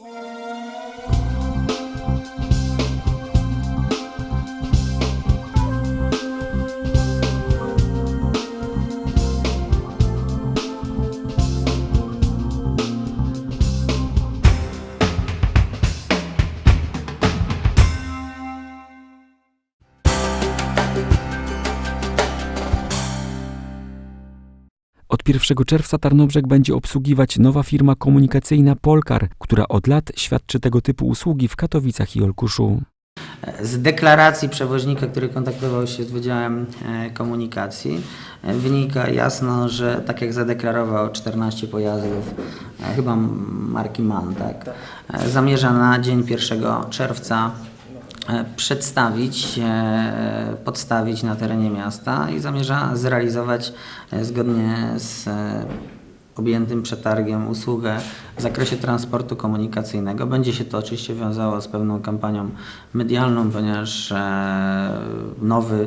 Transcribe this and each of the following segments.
Yeah. Od 1 czerwca Tarnobrzeg będzie obsługiwać nowa firma komunikacyjna Polkar, która od lat świadczy tego typu usługi w Katowicach i Olkuszu. Z deklaracji przewoźnika, który kontaktował się z Wydziałem e, Komunikacji, e, wynika jasno, że tak jak zadeklarował 14 pojazdów, e, chyba marki MAN, tak, zamierza na dzień 1 czerwca przedstawić, e, podstawić na terenie miasta i zamierza zrealizować e, zgodnie z e, objętym przetargiem usługę w zakresie transportu komunikacyjnego. Będzie się to oczywiście wiązało z pewną kampanią medialną, ponieważ e, nowy,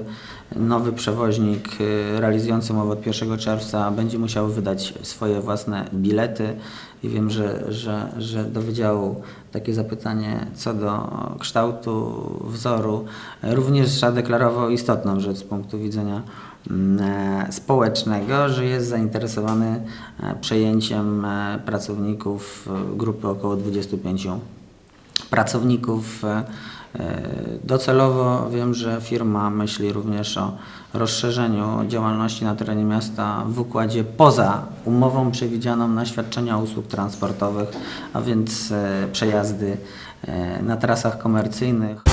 nowy przewoźnik e, realizujący umowę od 1 czerwca będzie musiał wydać swoje własne bilety i wiem, że, że, że do Wydziału takie zapytanie co do kształtu wzoru e, również zadeklarował istotną rzecz z punktu widzenia społecznego, że jest zainteresowany e, przejęciem e, pracowników e, grupy około 25 pracowników. e, e, Docelowo wiem, że firma myśli również o rozszerzeniu działalności na terenie miasta w układzie poza umową przewidzianą na świadczenia usług transportowych, a więc e, przejazdy e, na trasach komercyjnych.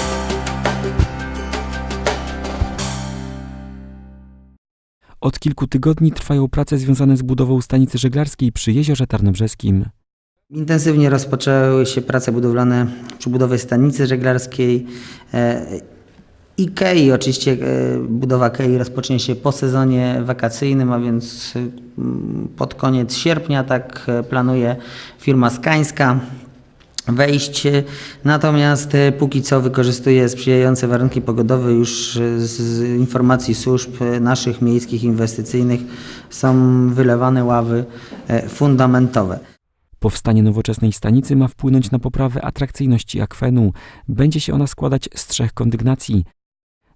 Od kilku tygodni trwają prace związane z budową stanicy żeglarskiej przy Jeziorze Tarnobrzeskim. Intensywnie rozpoczęły się prace budowlane przy budowie stanicy żeglarskiej e, i kei. Oczywiście e, budowa kei rozpocznie się po sezonie wakacyjnym, a więc mm, pod koniec sierpnia, tak e, planuje firma Skańska wejść. Natomiast e, póki co wykorzystuje sprzyjające warunki pogodowe już e, z- informacji służb e, naszych miejskich inwestycyjnych są wylewane ławy fundamentowe. Powstanie nowoczesnej stanicy ma wpłynąć na poprawę atrakcyjności akwenu. Będzie się ona składać z trzech kondygnacji.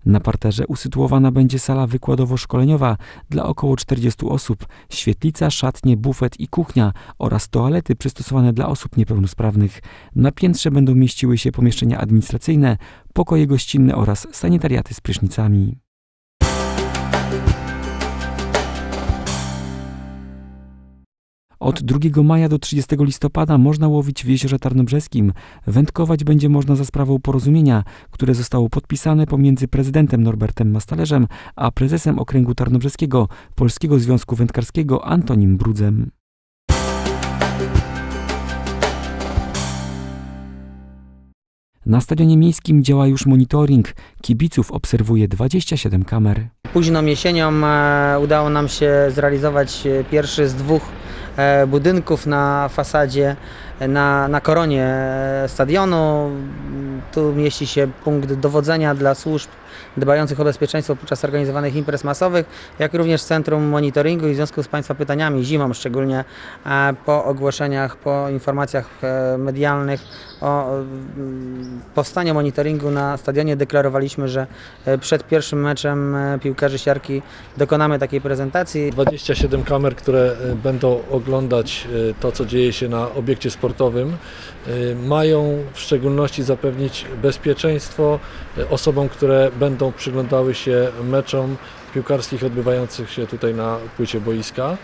Na parterze usytuowana będzie sala wykładowo-szkoleniowa dla około 40 osób, świetlica, szatnie, bufet i kuchnia oraz toalety przystosowane dla osób niepełnosprawnych. Na piętrze będą mieściły się pomieszczenia administracyjne, pokoje gościnne oraz sanitariaty z prysznicami. Od 2 maja do 30 listopada można łowić w jeziorze Tarnobrzeskim. Wędkować będzie można za sprawą porozumienia, które zostało podpisane pomiędzy prezydentem Norbertem Mastalerzem a prezesem Okręgu Tarnobrzeskiego Polskiego Związku Wędkarskiego Antonim Brudzem. Na stadionie miejskim działa już monitoring. Kibiców obserwuje 27 kamer. Późną jesienią e, udało nam się zrealizować e, pierwszy z dwóch budynków na fasadzie, e, na, na koronie e, stadionu. Tu mieści się punkt dowodzenia dla służb dbających o bezpieczeństwo podczas organizowanych imprez masowych, jak również Centrum Monitoringu i w związku z Państwa pytaniami zimą szczególnie e, po ogłoszeniach, po informacjach e, medialnych o mm, powstaniu monitoringu na stadionie deklarowaliśmy, że e, przed pierwszym meczem piłkarzy siarki dokonamy takiej prezentacji. 27 kamer, które będą oglądać to, co dzieje się na obiekcie sportowym, mają w szczególności zapewnić bezpieczeństwo osobom, które będą przyglądały się meczom piłkarskich odbywających się tutaj na płycie boiska.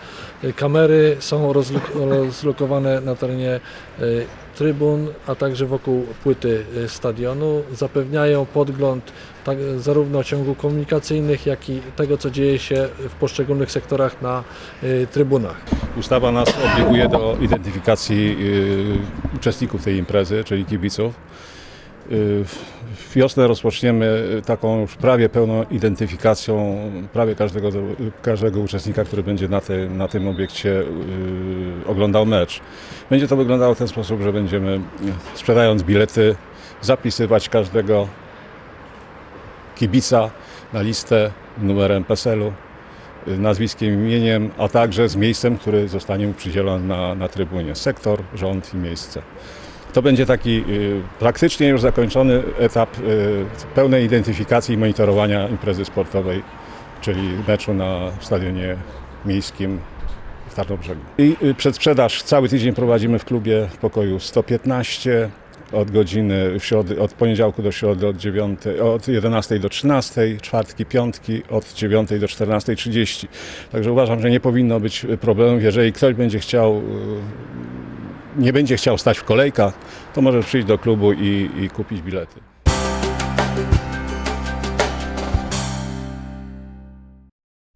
Kamery są rozlo- rozlokowane na terenie y, trybun, a także wokół płyty y, stadionu. Zapewniają podgląd tak, zarówno ciągu komunikacyjnych, jak i tego, co dzieje się w poszczególnych sektorach na y, trybunach. Ustawa nas obliguje do identyfikacji uczestników tej imprezy, czyli kibiców. Y, wiosnę rozpoczniemy taką już prawie pełną identyfikacją prawie każdego, każdego uczestnika, który będzie na, te, na tym obiekcie y, oglądał mecz. Będzie to wyglądało w ten sposób, że będziemy y, sprzedając bilety zapisywać każdego kibica na listę, numerem PESEL-u, nazwiskiem, imieniem, a także z miejscem, który zostanie mu przydzielony na, na trybunie. Sektor, rząd i miejsce. To będzie taki y, praktycznie już zakończony etap y, pełnej identyfikacji i monitorowania imprezy sportowej, czyli meczu na stadionie miejskim w Tarnobrzegu. I y, przedsprzedaż cały tydzień prowadzimy w klubie w pokoju 115 od godziny w środy, od poniedziałku do środy od, 9, od 11 do 13, czwartki, piątki od 9 do 14.30. Także uważam, że nie powinno być problemów. Jeżeli ktoś będzie chciał, nie będzie chciał stać w kolejkach, to może przyjść do klubu i, i kupić bilety.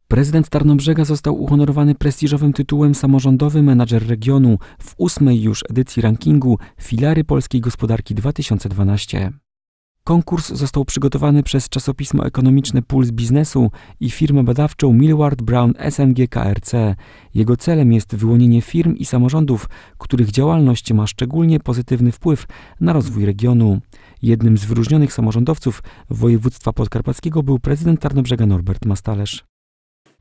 Prezydent Tarnobrzega został uhonorowany prestiżowym tytułem Samorządowy Menadżer Regionu w ósmej już edycji rankingu Filary Polskiej Gospodarki 2012. Konkurs został przygotowany przez czasopismo ekonomiczne Puls Biznesu i firmę badawczą Millward Brown SNG KRC. Jego celem jest wyłonienie firm i samorządów, których działalność ma szczególnie pozytywny wpływ na rozwój regionu. Jednym z wyróżnionych samorządowców województwa podkarpackiego był prezydent Tarnobrzega Norbert Mastalerz.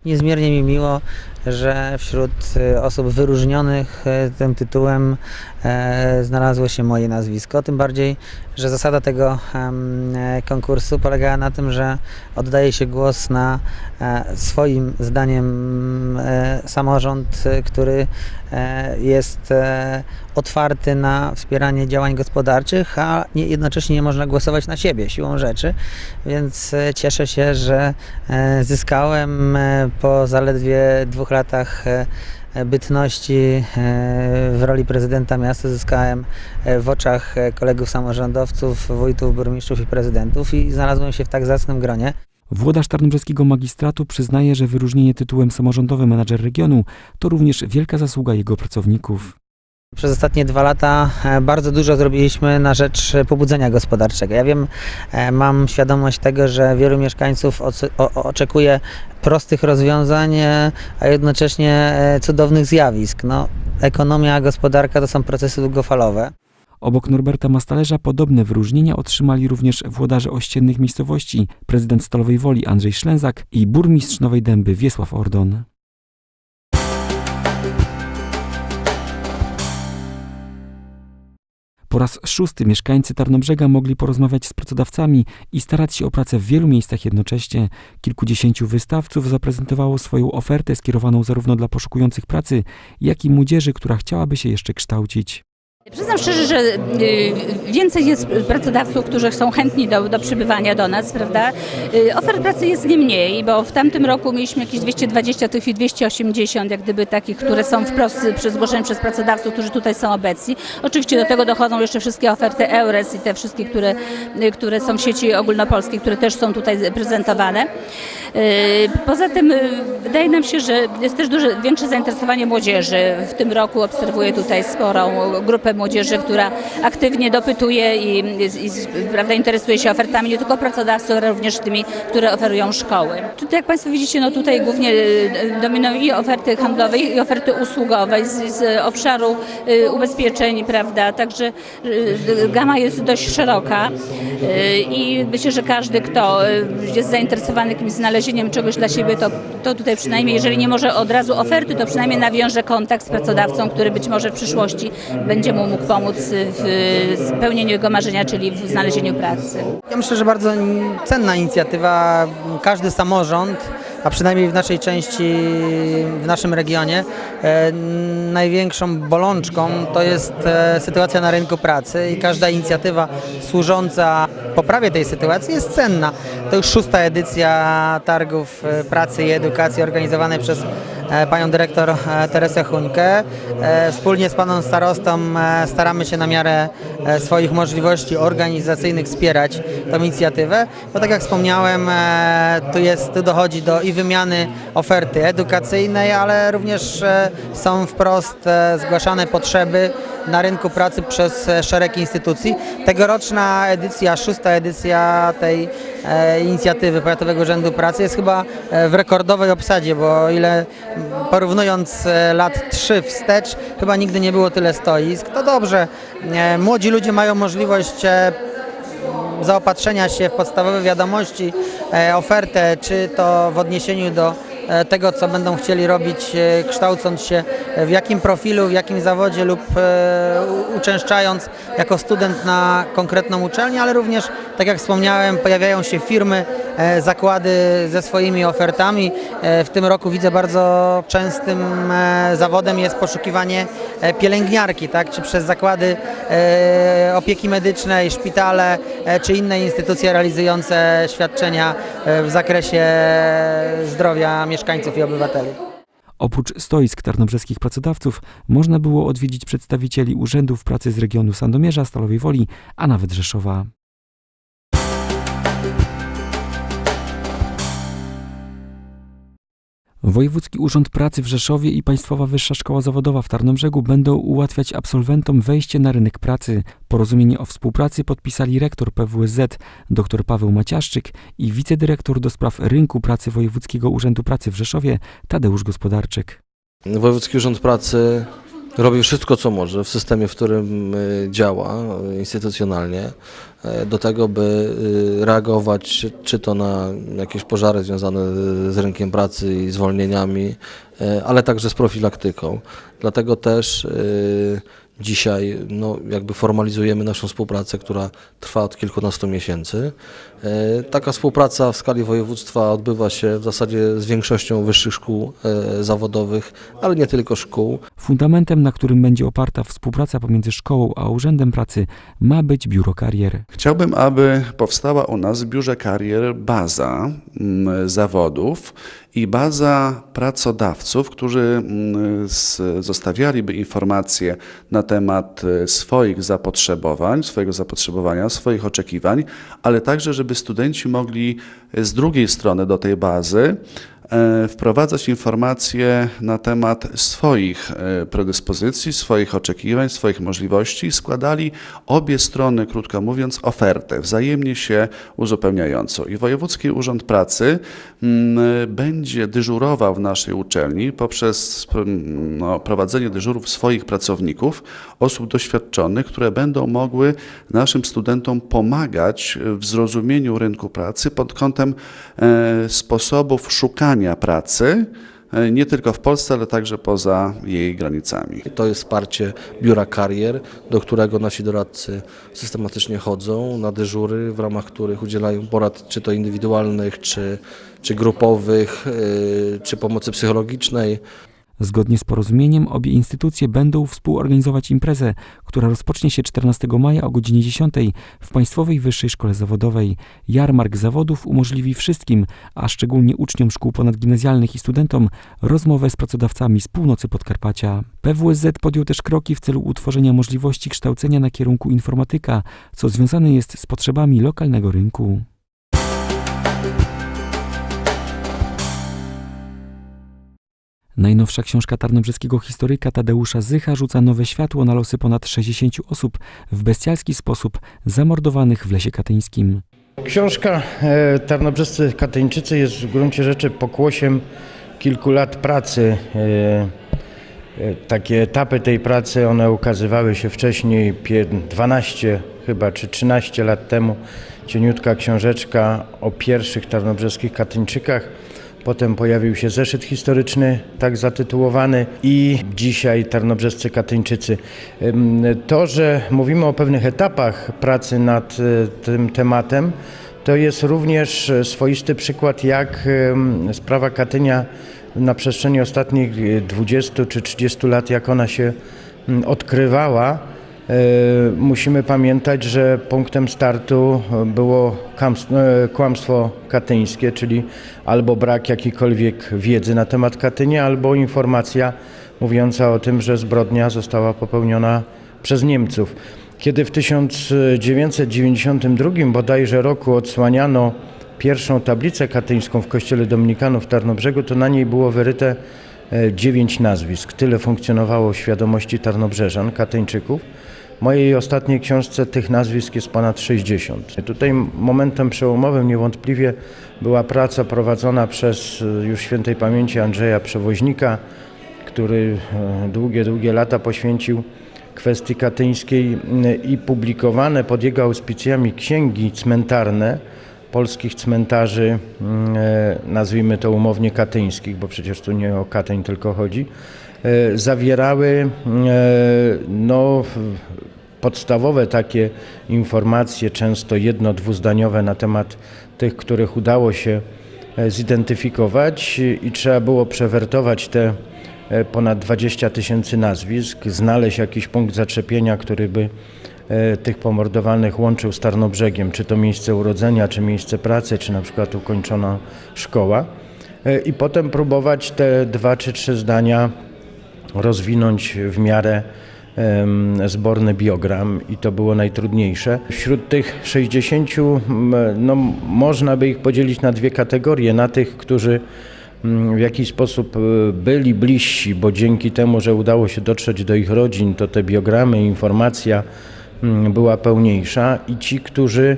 Niezmiernie mi miło, że wśród e, osób wyróżnionych e, tym tytułem e, znalazło się moje nazwisko. Tym bardziej, że zasada tego konkursu polegała na tym, że oddaje się głos na swoim zdaniem samorząd, który jest otwarty na wspieranie działań gospodarczych, a nie, jednocześnie nie można głosować na siebie siłą rzeczy. Więc e, cieszę się, że e, zyskałem e, po zaledwie dwóch latach bytności w roli prezydenta miasta zyskałem w oczach kolegów samorządowców, wójtów, burmistrzów i prezydentów i znalazłem się w tak zacnym gronie. Włodarz Tarnobrzeskiego Magistratu przyznaje, że wyróżnienie tytułem Samorządowy Menadżer Regionu to również wielka zasługa jego pracowników. Przez ostatnie dwa lata e, bardzo dużo zrobiliśmy na rzecz e, pobudzenia gospodarczego. Ja wiem, e, mam świadomość tego, że wielu mieszkańców oczekuje prostych rozwiązań, a jednocześnie cudownych zjawisk. No, ekonomia, gospodarka to są procesy długofalowe. Obok Norberta Mastalerza podobne wyróżnienia otrzymali również włodarze ościennych miejscowości, prezydent Stalowej Woli Andrzej Szlęzak i burmistrz Nowej Dęby Wiesław Ordon. Po raz szósty mieszkańcy Tarnobrzega mogli porozmawiać z pracodawcami i starać się o pracę w wielu miejscach jednocześnie. Kilkudziesięciu wystawców zaprezentowało swoją ofertę skierowaną zarówno dla poszukujących pracy, jak i młodzieży, która chciałaby się jeszcze kształcić. Przyznam szczerze, że y, więcej jest pracodawców, którzy są chętni do, do przybywania do nas, prawda? Y, Ofert pracy jest nie mniej, bo w tamtym roku mieliśmy jakieś 220 tych i 280, jak gdyby takich, które są wprost zgłoszone przez pracodawców, którzy tutaj są obecni. Oczywiście do tego dochodzą jeszcze wszystkie oferty EURES i te wszystkie, które, y, które są w sieci ogólnopolskiej, które też są tutaj prezentowane. Poza tym wydaje nam się, że jest też duże, większe zainteresowanie młodzieży. W tym roku obserwuję tutaj sporą grupę młodzieży, która aktywnie dopytuje i, i, i prawda, interesuje się ofertami nie tylko pracodawców, ale również tymi, które oferują szkoły. Tutaj, jak Państwo widzicie, no tutaj głównie y, dominują i oferty handlowe, i oferty usługowe z, z obszaru y, ubezpieczeń, prawda, także y, gama jest dość szeroka i myślę, że każdy, kto jest zainteresowany jakimś znalezieniem czegoś dla siebie, to, to tutaj przynajmniej, jeżeli nie może od razu oferty, to przynajmniej nawiąże kontakt z pracodawcą, który być może w przyszłości będzie mu mógł pomóc w spełnieniu jego marzenia, czyli w znalezieniu pracy. Ja myślę, że bardzo cenna inicjatywa. Każdy samorząd, a przynajmniej w naszej części, w naszym regionie, e, największą bolączką to jest e, sytuacja na rynku pracy i każda inicjatywa służąca poprawie tej sytuacji jest cenna. To już szósta edycja targów e, pracy i edukacji organizowanej przez panią dyrektor e, Teresę Huńkę. E, Wspólnie z panem starostą e, staramy się na miarę e, swoich możliwości organizacyjnych wspierać tę inicjatywę, bo tak jak wspomniałem, e, tu, jest, tu dochodzi do i wymiany oferty edukacyjnej, ale również e, są wprost e, zgłaszane potrzeby na rynku pracy przez e, szereg instytucji. Tegoroczna edycja, szósta edycja tej e, inicjatywy Powiatowego Urzędu Pracy jest chyba e, w rekordowej obsadzie, bo o ile porównując e, lat 3 wstecz, chyba nigdy nie było tyle stoisk. To dobrze, e, młodzi ludzie mają możliwość e, zaopatrzenia się w podstawowe wiadomości, e, ofertę, czy to w odniesieniu do e, tego, co będą chcieli robić, e, kształcąc się e, w jakim profilu, w jakim zawodzie lub e, uczęszczając jako student na konkretną uczelnię, ale również, tak jak wspomniałem, pojawiają się firmy, e, zakłady ze swoimi ofertami. E, W tym roku widzę bardzo częstym e, zawodem jest poszukiwanie e, pielęgniarki, tak? czy przez zakłady e, opieki medycznej, szpitale, e, czy inne instytucje realizujące świadczenia e, w zakresie zdrowia mieszkańców i obywateli. Oprócz stoisk tarnobrzeskich pracodawców można było odwiedzić przedstawicieli urzędów pracy z regionu Sandomierza, Stalowej Woli, a nawet Rzeszowa. Wojewódzki Urząd Pracy w Rzeszowie i Państwowa Wyższa Szkoła Zawodowa w Tarnobrzegu będą ułatwiać absolwentom wejście na rynek pracy. Porozumienie o współpracy podpisali rektor PWSZ dr Paweł Maciaszczyk i wicedyrektor do spraw rynku pracy Wojewódzkiego Urzędu Pracy w Rzeszowie Tadeusz Gospodarczyk. Wojewódzki Urząd Pracy robi wszystko, co może w systemie, w którym y, działa y, instytucjonalnie, y, do tego, by y, reagować czy to na jakieś pożary związane z rynkiem pracy i zwolnieniami, y, ale także z profilaktyką. Dlatego też dzisiaj no, jakby formalizujemy naszą współpracę, która trwa od kilkunastu miesięcy. E, Taka współpraca w skali województwa odbywa się w zasadzie z większością wyższych szkół e, zawodowych, ale nie tylko szkół. Fundamentem, na którym będzie oparta współpraca pomiędzy szkołą a Urzędem Pracy, ma być biuro karier. Chciałbym, aby powstała u nas w biurze karier baza mm, zawodów i baza pracodawców, którzy mm, zostawialiby informacje na temat e, swoich zapotrzebowań, swojego zapotrzebowania, swoich oczekiwań, ale także, żeby studenci mogli e, z drugiej strony do tej bazy wprowadzać informacje na temat swoich e, predyspozycji, swoich oczekiwań, swoich możliwości składali obie strony, krótko mówiąc, ofertę wzajemnie się uzupełniającą. I Wojewódzki Urząd Pracy mm, będzie dyżurował w naszej uczelni poprzez mm, no, prowadzenie dyżurów swoich pracowników, osób doświadczonych, które będą mogły naszym studentom pomagać w zrozumieniu rynku pracy pod kątem e, sposobów szukania pracy, e, nie tylko w Polsce, ale także poza jej granicami. To jest wsparcie biura karier, do którego nasi doradcy systematycznie chodzą na dyżury, w ramach których udzielają porad czy to indywidualnych, czy, czy grupowych, y, czy pomocy psychologicznej. Zgodnie z porozumieniem obie instytucje będą współorganizować imprezę, która rozpocznie się 14 maja o godzinie 10 w Państwowej Wyższej Szkole Zawodowej. Jarmark zawodów umożliwi wszystkim, a szczególnie uczniom szkół ponadgimnazjalnych i studentom, rozmowę z pracodawcami z północy Podkarpacia. PWSZ podjął też kroki w celu utworzenia możliwości kształcenia na kierunku informatyka, co związane jest z potrzebami lokalnego rynku. Najnowsza książka tarnobrzeskiego historyka Tadeusza Zycha rzuca nowe światło na losy ponad 60 osób w bestialski sposób zamordowanych w lesie katyńskim. Książka e, Tarnobrzescy Katyńczycy jest w gruncie rzeczy pokłosiem kilku lat pracy. E, e, Takie etapy tej pracy, one ukazywały się wcześniej, pie- 12 chyba czy 13 lat temu. Cieniutka książeczka o pierwszych tarnobrzeskich Katyńczykach. Potem pojawił się zeszyt historyczny, tak zatytułowany, i dzisiaj Tarnobrzescy Katyńczycy. To, że mówimy o pewnych etapach pracy nad e, tym tematem, to jest również e, swoisty przykład, jak sprawa Katynia na przestrzeni ostatnich e, 20 czy 30 lat, jak ona się odkrywała. E, Musimy pamiętać, że punktem startu było e, kłamstwo katyńskie, czyli albo brak jakiejkolwiek wiedzy na temat Katynia, albo informacja mówiąca o tym, że zbrodnia została popełniona przez Niemców. Kiedy w 1992 bodajże roku odsłaniano pierwszą tablicę katyńską w kościele Dominikanów w Tarnobrzegu, to na niej było wyryte e, dziewięć nazwisk. Tyle funkcjonowało w świadomości tarnobrzeżan, katyńczyków. Mojej ostatniej książce tych nazwisk jest ponad 60. Tutaj momentem przełomowym niewątpliwie była praca prowadzona przez e, już świętej pamięci Andrzeja Przewoźnika, który e, długie, długie lata poświęcił kwestii katyńskiej i publikowane pod jego auspicjami księgi cmentarne polskich cmentarzy, nazwijmy to umownie katyńskich, bo przecież tu nie o Katyń tylko chodzi, zawierały no, podstawowe takie informacje, często jedno-, dwuzdaniowe na temat tych, których udało się zidentyfikować i trzeba było przewertować te ponad 20 tysięcy nazwisk, znaleźć jakiś punkt zaczepienia, który by tych pomordowanych łączył z Tarnobrzegiem, czy to miejsce urodzenia, czy miejsce pracy, czy na przykład ukończona szkoła. I potem próbować te dwa czy trzy zdania rozwinąć w miarę zborny biogram i to było najtrudniejsze. Wśród tych 60 no, można by ich podzielić na dwie kategorie. Na tych, którzy w jakiś sposób byli bliżsi, bo dzięki temu, że udało się dotrzeć do ich rodzin, to te biogramy, informacja była pełniejsza i ci, którzy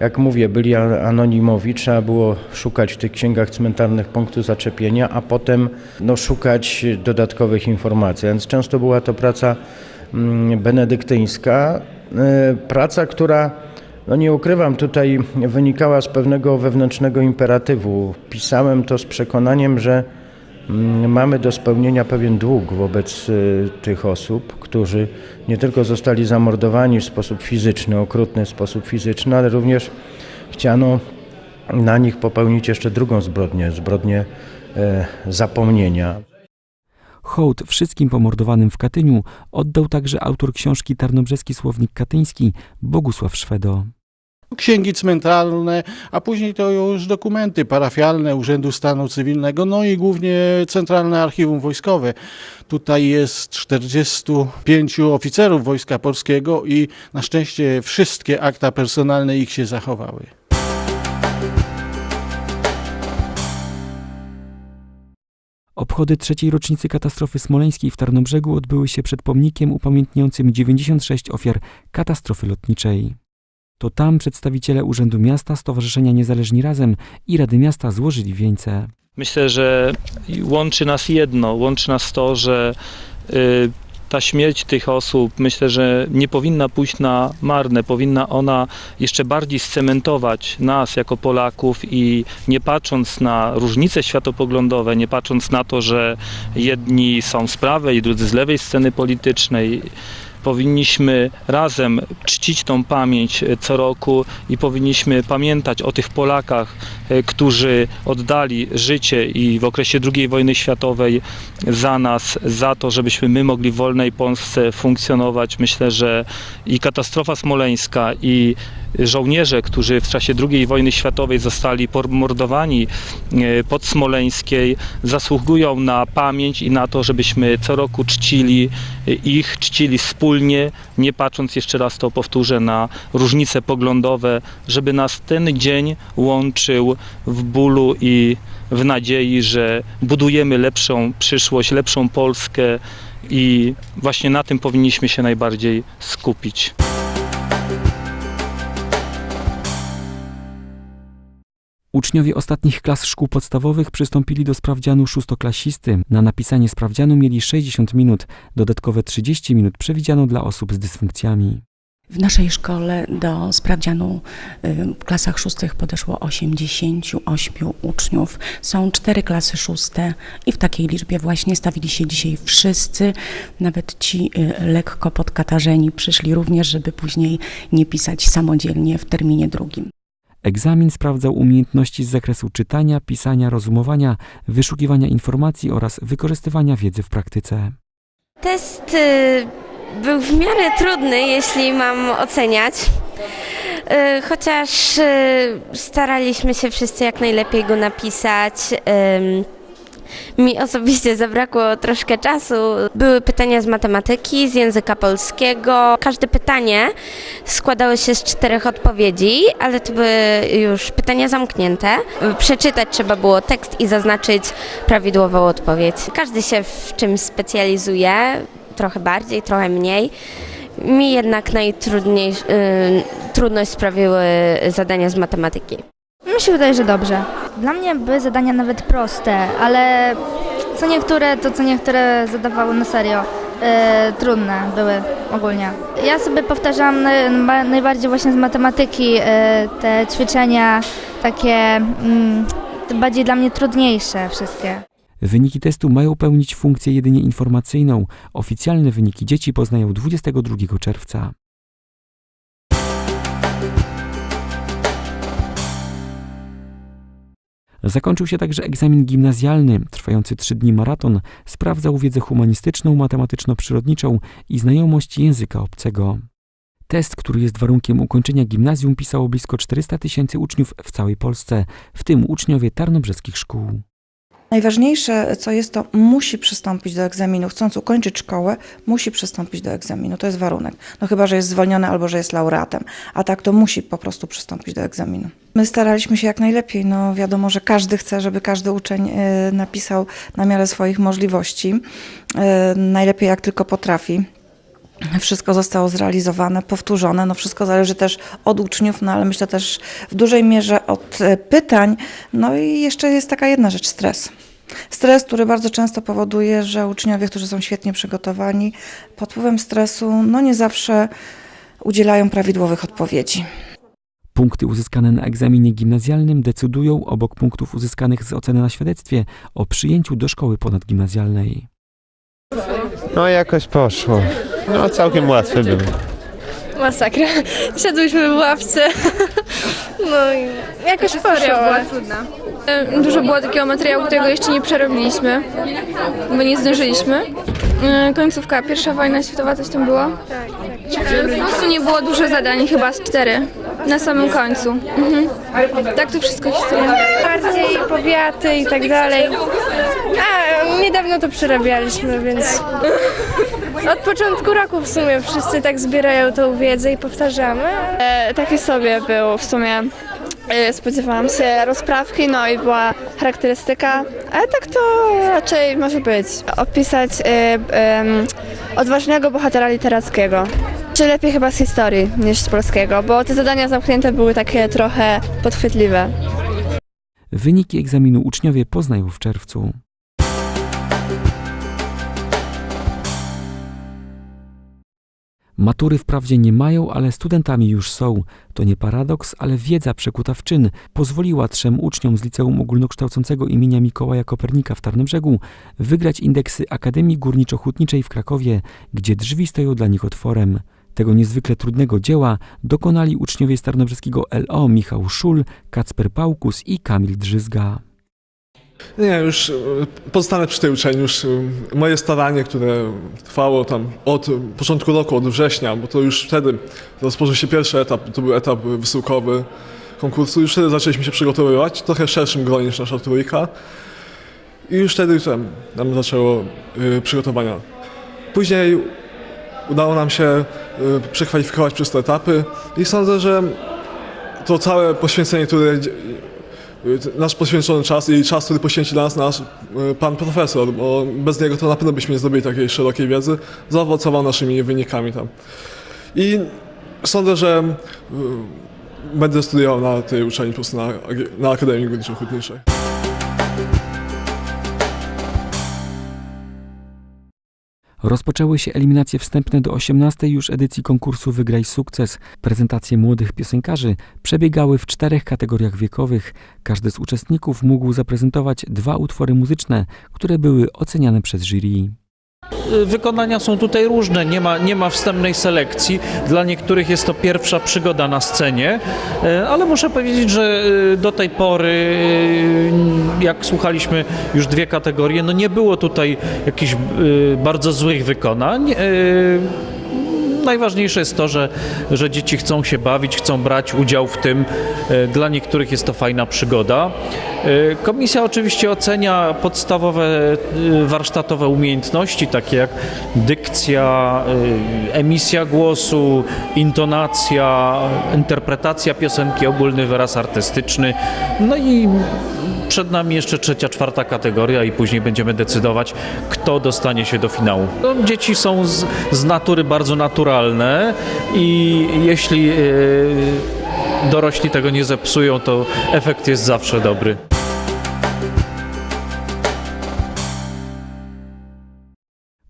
jak mówię, byli anonimowi, trzeba było szukać w tych księgach cmentarnych punktu zaczepienia, a potem no, szukać dodatkowych informacji. Więc często była to praca benedyktyńska, praca, która, no nie ukrywam, tutaj wynikała z pewnego wewnętrznego imperatywu. Pisałem to z przekonaniem, że mamy do spełnienia pewien dług wobec tych osób, którzy nie tylko zostali zamordowani w sposób fizyczny, okrutny sposób fizyczny, ale również chciano na nich popełnić jeszcze drugą zbrodnię, zbrodnię zapomnienia. Hołd wszystkim pomordowanym w Katyniu oddał także autor książki Tarnobrzeski Słownik Katyński Bogusław Szwedo. Księgi cmentarne, a później to już dokumenty parafialne Urzędu Stanu Cywilnego, no i głównie Centralne Archiwum Wojskowe. Tutaj jest 45 oficerów Wojska Polskiego i na szczęście wszystkie akta personalne ich się zachowały. Obchody trzeciej rocznicy katastrofy smoleńskiej w Tarnobrzegu odbyły się przed pomnikiem upamiętniającym 96 ofiar katastrofy lotniczej. To tam przedstawiciele Urzędu Miasta, Stowarzyszenia Niezależni Razem i Rady Miasta złożyli wieńce. Myślę, że łączy nas jedno, łączy nas to, że y, ta śmierć tych osób, myślę, że nie powinna pójść na marne, powinna ona jeszcze bardziej scementować nas jako Polaków i nie patrząc na różnice światopoglądowe, nie patrząc na to, że jedni są z prawej, drudzy z lewej sceny politycznej, powinniśmy razem czcić tą pamięć co roku i powinniśmy pamiętać o tych Polakach, którzy oddali życie i w okresie II wojny światowej za nas, za to, żebyśmy my mogli w wolnej Polsce funkcjonować. Myślę, że i katastrofa smoleńska i żołnierze, którzy w czasie II wojny światowej zostali pomordowani pod Smoleńskiej, zasługują na pamięć i na to, żebyśmy co roku czcili ich, czcili wspólnie, nie patrząc jeszcze raz to powtórzę na różnice poglądowe, żeby nas ten dzień łączył w bólu i w nadziei, że budujemy lepszą przyszłość, lepszą Polskę i właśnie na tym powinniśmy się najbardziej skupić. Uczniowie ostatnich klas szkół podstawowych przystąpili do sprawdzianu szóstoklasisty. Na napisanie sprawdzianu mieli 60 minut, dodatkowe 30 minut przewidziano dla osób z dysfunkcjami. W naszej szkole do sprawdzianu w klasach szóstych podeszło 88 uczniów. Są cztery klasy szóste i w takiej liczbie właśnie stawili się dzisiaj wszyscy, nawet ci lekko podkatarzeni przyszli również, żeby później nie pisać samodzielnie w terminie drugim. Egzamin sprawdzał umiejętności z zakresu czytania, pisania, rozumowania, wyszukiwania informacji oraz wykorzystywania wiedzy w praktyce. Test y, był w miarę trudny, jeśli mam oceniać. Y, chociaż y, staraliśmy się wszyscy jak najlepiej go napisać. Mi osobiście zabrakło troszkę czasu. Były pytania z matematyki, z języka polskiego. Każde pytanie składało się z czterech odpowiedzi, ale to były już pytania zamknięte. Przeczytać trzeba było tekst i zaznaczyć prawidłową odpowiedź. Każdy się w czymś specjalizuje, trochę bardziej, trochę mniej. Mi jednak najtrudniej, trudność sprawiły zadania z matematyki. Mi się wydaje, że dobrze. Dla mnie były zadania nawet proste, ale co niektóre, to co niektóre zadawały na serio, e, trudne były. ogólnie. Ja sobie powtarzam najbardziej właśnie z matematyki e, te ćwiczenia takie mm, bardziej dla mnie trudniejsze wszystkie. Wyniki testu mają pełnić funkcję jedynie informacyjną. Oficjalne wyniki dzieci poznają 22 czerwca. Zakończył się także egzamin gimnazjalny. Trwający trzy dni maraton sprawdzał wiedzę humanistyczną, matematyczno-przyrodniczą i znajomość języka obcego. Test, który jest warunkiem ukończenia gimnazjum, pisało blisko 400 tysięcy uczniów w całej Polsce, w tym uczniowie tarnobrzeskich szkół. Najważniejsze, co jest, to musi przystąpić do egzaminu. Chcąc ukończyć szkołę, musi przystąpić do egzaminu. To jest warunek. No chyba, że jest zwolniony albo że jest laureatem. A tak to musi po prostu przystąpić do egzaminu. My staraliśmy się jak najlepiej. No wiadomo, że każdy chce, żeby każdy uczeń e, napisał na miarę swoich możliwości. E, Najlepiej jak tylko potrafi. Wszystko zostało zrealizowane, powtórzone. No wszystko zależy też od uczniów, no ale myślę też w dużej mierze od e, pytań. No i jeszcze jest taka jedna rzecz, stres. Stres, który bardzo często powoduje, że uczniowie, którzy są świetnie przygotowani, pod wpływem stresu, no nie zawsze udzielają prawidłowych odpowiedzi. Punkty uzyskane na egzaminie gimnazjalnym decydują, obok punktów uzyskanych z oceny na świadectwie, o przyjęciu do szkoły ponadgimnazjalnej. No jakoś poszło. No całkiem łatwe było. Masakra. Siadłyśmy w ławce. No i jakoś poszło. była trudna. Dużo było takiego materiału, którego jeszcze nie przerobiliśmy, bo nie zdążyliśmy. E, Końcówka, pierwsza wojna światowa, coś tam było? Tak, tak. Po prostu nie było dużo zadań, chyba z cztery. Na samym końcu. Mhm. Tak to wszystko historia. bardziej powiaty i tak dalej. A niedawno to przerabialiśmy, więc od początku roku w sumie wszyscy tak zbierają tą wiedzę i powtarzamy. E, taki sobie był w sumie. E, spodziewałam się rozprawki, no i była charakterystyka, ale tak to raczej może być. Opisać e, odważnego bohatera literackiego. Czy lepiej chyba z historii niż z polskiego, bo te zadania zamknięte były takie trochę podchwytliwe. Wyniki egzaminu uczniowie poznają w czerwcu. Matury wprawdzie nie mają, ale studentami już są. To nie paradoks, ale wiedza przekuta w czyn pozwoliła trzem uczniom z Liceum Ogólnokształcącego imienia Mikołaja Kopernika w Tarnobrzegu wygrać indeksy Akademii Górniczo-Hutniczej w Krakowie, gdzie drzwi stoją dla nich otworem. Tego niezwykle trudnego dzieła dokonali uczniowie z LO Michał Szul, Kacper Pałkus i Kamil Drzyzga. Nie, już e, pozostanę przy tej uczelni. Już e, moje staranie, które trwało tam od e, początku roku, od września, bo to już wtedy rozpoczął się pierwszy etap, to był etap wysyłkowy konkursu. Już wtedy zaczęliśmy się przygotowywać, trochę w szerszym gronie niż nasza trójka. I już wtedy tam nam zaczęło y, przygotowania. Później udało nam się przekwalifikować przez te etapy i sądzę, że to całe poświęcenie, które nasz poświęcony czas i czas, który poświęci dla nas nasz y, pan profesor, bo bez niego to na pewno byśmy nie zdobyli takiej szerokiej wiedzy, zaowocował naszymi wynikami tam. I sądzę, że y, będę studiował na tej uczelni po prostu na, na Akademii Górniczo-Hutniczej. Rozpoczęły się eliminacje wstępne do 18 już edycji konkursu Wygraj Sukces. Prezentacje młodych piosenkarzy przebiegały w czterech kategoriach wiekowych. Każdy z uczestników mógł zaprezentować dwa utwory muzyczne, które były oceniane przez jury. Wykonania są tutaj różne, nie ma, nie ma wstępnej selekcji. Dla niektórych jest to pierwsza przygoda na scenie, e, ale muszę powiedzieć, że e, do tej pory, jak słuchaliśmy już dwie kategorie, no nie było tutaj jakichś bardzo złych wykonań. Najważniejsze jest to, że, że dzieci chcą się bawić, chcą brać udział w tym. E, Dla niektórych jest to fajna przygoda. E, Komisja oczywiście ocenia podstawowe e, warsztatowe umiejętności, takie jak dykcja, emisja głosu, intonacja, interpretacja piosenki, ogólny wyraz artystyczny. No i przed nami jeszcze trzecia, czwarta kategoria i później będziemy decydować, kto dostanie się do finału. No, dzieci są z, z natury bardzo naturalne i jeśli e, dorośli tego nie zepsują, to efekt jest zawsze dobry.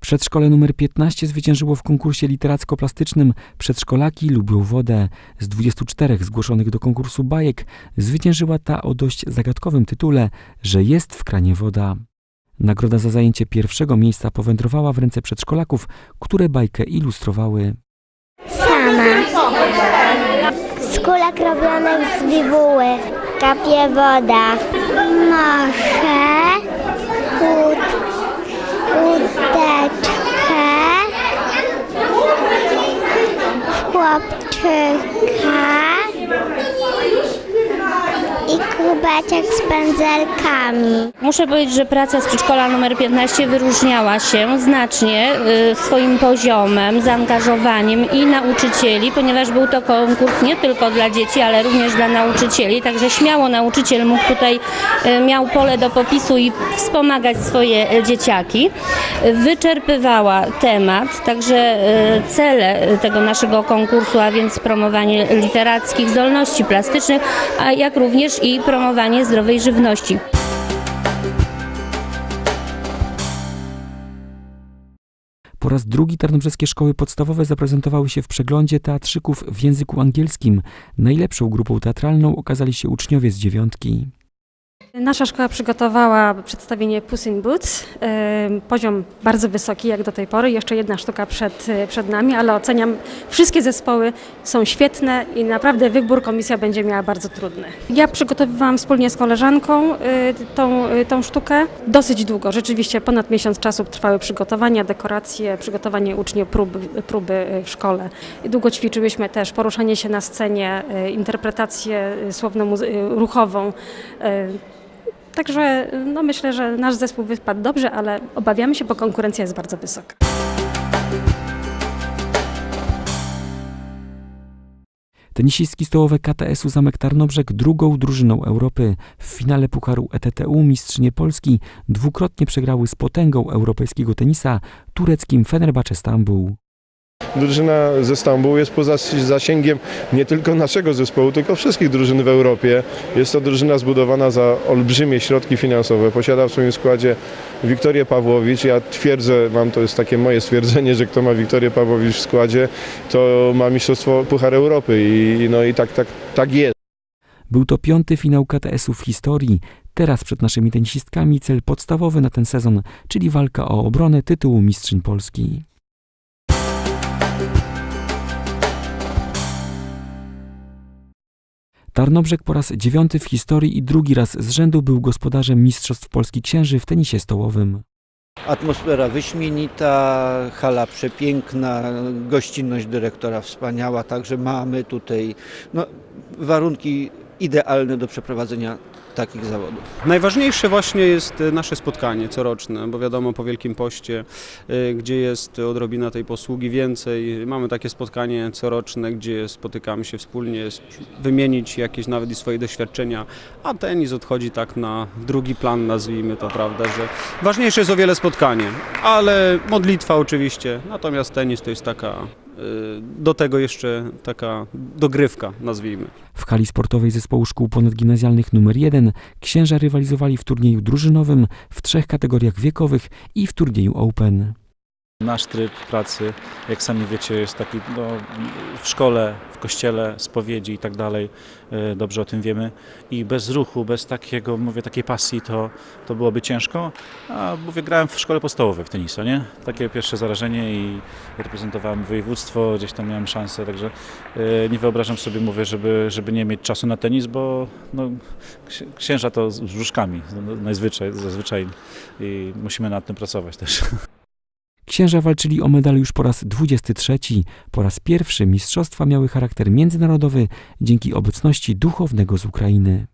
Przedszkole numer 15 zwyciężyło w konkursie literacko-plastycznym Przedszkolaki lubią wodę. Z 24 zgłoszonych do konkursu bajek zwyciężyła ta o dość zagadkowym tytule, że jest w kranie woda. Nagroda za zajęcie pierwszego miejsca powędrowała w ręce przedszkolaków, które bajkę ilustrowały. Sama. Z kulek robionych z bibuły. Kapie woda. Mochę. Łód, łódeczkę. Chłopczyka. I kubeczek z pędzelkami. Muszę powiedzieć, że praca z przedszkola numer 15 wyróżniała się znacznie y, swoim poziomem, zaangażowaniem i nauczycieli, ponieważ był to konkurs nie tylko dla dzieci, ale również dla nauczycieli, także śmiało nauczyciel mógł tutaj, y, miał pole do popisu i wspomagać swoje y, dzieciaki. Wyczerpywała temat, także cele tego naszego konkursu, a więc promowanie literackich zdolności plastycznych, a jak również i promowanie zdrowej żywności. Po raz drugi tarnobrzeskie szkoły podstawowe zaprezentowały się w przeglądzie teatrzyków w języku angielskim. Najlepszą grupą teatralną okazali się uczniowie z dziewiątki. Nasza szkoła przygotowała przedstawienie Puss in Boots. Poziom bardzo wysoki jak do tej pory. Jeszcze jedna sztuka przed, y, przed nami, ale oceniam wszystkie zespoły są świetne i naprawdę wybór komisja będzie miała bardzo trudny. Ja przygotowywałam wspólnie z koleżanką y, tą, y, tą sztukę. Dosyć długo, rzeczywiście ponad miesiąc czasu trwały przygotowania, dekoracje, przygotowanie uczniów, próby, próby w szkole. Długo ćwiczyłyśmy też poruszanie się na scenie, interpretację słowno-ruchową. Także no myślę, że nasz zespół wypadł dobrze, ale obawiamy się, bo konkurencja jest bardzo wysoka. Tenisistki stołowe KTS-u Zamek Tarnobrzeg drugą drużyną Europy. W finale Pucharu ETTU mistrzynie Polski dwukrotnie przegrały z potęgą europejskiego tenisa tureckim Fenerbahce Stambuł. Drużyna ze Stambułu jest poza zasięgiem nie tylko naszego zespołu, tylko wszystkich drużyn w Europie. Jest to drużyna zbudowana za olbrzymie środki finansowe. Posiada w swoim składzie Wiktorię Pawłowicz. Ja twierdzę, mam to jest takie moje stwierdzenie, że kto ma Wiktorię Pawłowicz w składzie, to ma mistrzostwo Puchar Europy i no i tak, tak, tak jest. Był to piąty finał KTS-u w historii. Teraz przed naszymi tenisistkami cel podstawowy na ten sezon, czyli walka o obronę tytułu mistrzyń Polski. Tarnobrzeg po raz dziewiąty w historii i drugi raz z rzędu był gospodarzem Mistrzostw Polski Księży w tenisie stołowym. Atmosfera wyśmienita, hala przepiękna, gościnność dyrektora wspaniała, także mamy tutaj no, warunki idealne do przeprowadzenia takich zawodów. Najważniejsze właśnie jest e, nasze spotkanie coroczne, bo wiadomo po Wielkim Poście, y, gdzie jest odrobina tej posługi więcej, mamy takie spotkanie coroczne, gdzie spotykamy się wspólnie, wymienić jakieś nawet i swoje doświadczenia, a tenis odchodzi tak na drugi plan, nazwijmy to, prawda, że ważniejsze jest o wiele spotkanie, ale modlitwa oczywiście, natomiast tenis to jest taka, do tego jeszcze taka dogrywka, nazwijmy. W hali sportowej zespołu szkół ponadgimnazjalnych nr 1 księża rywalizowali w turnieju drużynowym w trzech kategoriach wiekowych i w turnieju Open. Nasz tryb pracy, jak sami wiecie, jest taki no, w szkole, w kościele, spowiedzi i tak dalej. e, Dobrze o tym wiemy. I bez ruchu, bez takiego, mówię, takiej pasji, to, to byłoby ciężko. A mówię, grałem w szkole podstawowej w tenisa, nie? Takie pierwsze zarażenie i reprezentowałem województwo, gdzieś tam miałem szansę, także e, nie wyobrażam sobie, mówię, żeby, żeby nie mieć czasu na tenis, bo no, ksi- księża to z brzuszkami, no, najzwyczaj, zazwyczaj i musimy nad tym pracować też. Księża walczyli o medal już po raz 23. Po raz pierwszy mistrzostwa miały charakter międzynarodowy dzięki obecności duchownego z Ukrainy.